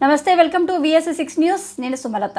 నమస్తే welcome to VSC six news నేను సుమలత.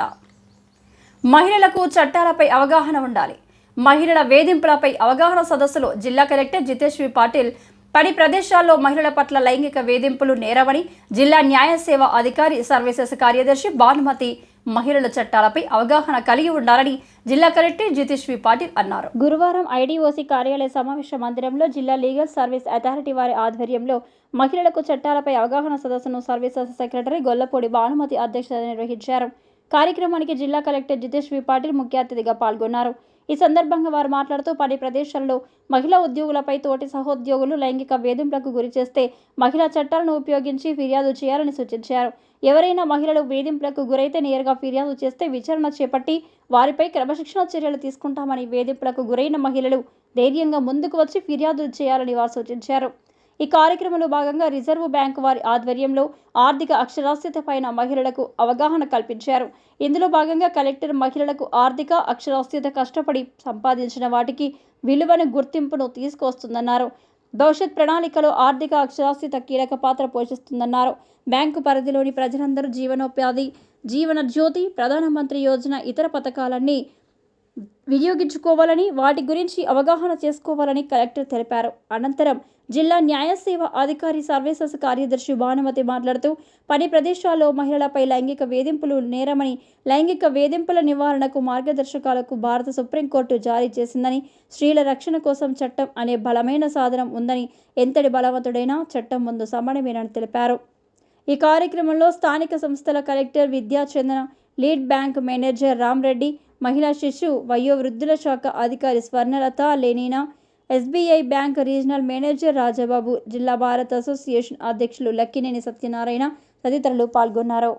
మహిళలకు చట్టాలపై అవగాహన ఉండాలి. మహిళల వేధింపులపై అవగాహన సదస్సులో జిల్లా కలెక్టర్ జితేశ్వరి పాటిల్ పని ప్రదేశాల్లో మహిళల పట్ల లైంగిక వేధింపులు నేరవని జిల్లా న్యాయ సేవ అధికారి సర్వీసెస్ కార్యదర్శి భానుమతి మహిళల చట్టాలపై అవగాహన కలిగి ఉండాలని జిల్లా కలెక్టర్ జితేశ్వరి పాటిల్ అన్నారు. గురువారం ఐడీఓసీ కార్యాలయ సమావేశ మందిరంలో జిల్లా లీగల్ సర్వీస్ అథారిటీ వారి ఆధ్వర్యంలో మహిళలకు చట్టాలపై అవగాహన సదస్సును సర్వీసెస్ సెక్రటరీ గొల్లపూడి భానుమతి అధ్యక్షత నిర్వహించారు. కార్యక్రమానికి జిల్లా కలెక్టర్ జితేష్ వి పాటిల్ ముఖ్య అతిథిగా పాల్గొన్నారు. ఈ సందర్భంగా వారు మాట్లాడుతూ పలు ప్రదేశాల్లో మహిళా ఉద్యోగులపై తోటి సహోద్యోగులు లైంగిక వేధింపులకు గురి చేస్తే మహిళా చట్టాలను ఉపయోగించి ఫిర్యాదు చేయాలని సూచించారు. ఎవరైనా మహిళలు వేధింపులకు గురైతే నేరుగా ఫిర్యాదు చేస్తే విచారణ చేపట్టి వారిపై క్రమశిక్షణ చర్యలు తీసుకుంటామని వేధింపులకు గురైన మహిళలు ధైర్యంగా ముందుకు వచ్చి ఫిర్యాదు చేయాలని వారు సూచించారు. ఈ కార్యక్రమంలో భాగంగా రిజర్వు బ్యాంకు వారి ఆధ్వర్యంలో ఆర్థిక అక్షరాస్యత పైన మహిళలకు అవగాహన కల్పించారు. ఇందులో భాగంగా కలెక్టర్ మహిళలకు ఆర్థిక అక్షరాస్యత కష్టపడి సంపాదించిన వాటికి విలువను గుర్తింపును తీసుకొస్తుందన్నారు. భవిష్యత్ ప్రణాళికలో ఆర్థిక అక్షరాస్యత కీలక పాత్ర పోషిస్తుందన్నారు. బ్యాంకు పరిధిలోని ప్రజలందరూ జీవనోపాధి జీవన జ్యోతి ప్రధానమంత్రి యోజన ఇతర పథకాలన్నీ వినియోగించుకోవాలని వాటి గురించి అవగాహన చేసుకోవాలని కలెక్టర్ తెలిపారు. అనంతరం జిల్లా న్యాయ సేవ అధికారి సర్వీసెస్ కార్యదర్శి భానుమతి మాట్లాడుతూ పని ప్రదేశాల్లో మహిళలపై లైంగిక వేధింపులు నేరమని లైంగిక వేధింపుల నివారణకు మార్గదర్శకాలకు భారత సుప్రీంకోర్టు జారీ చేసిందని స్త్రీల రక్షణ కోసం చట్టం అనే బలమైన సాధనం ఉందని ఎంతటి బలవంతుడైనా చట్టం ముందు సమానమేనని తెలిపారు. ఈ కార్యక్రమంలో స్థానిక సంస్థల collector Vidya Chandana lead bank manager Ramreddy మహిళా శిశు వయోవృద్ధుల శాఖ అధికారి Swarnalatha లేనినా SBI bank regional manager Rajababu జిల్లా భారత్ అసోసియేషన్ అధ్యక్షులు లక్కినేని సత్యనారాయణ తదితరులు పాల్గొన్నారు.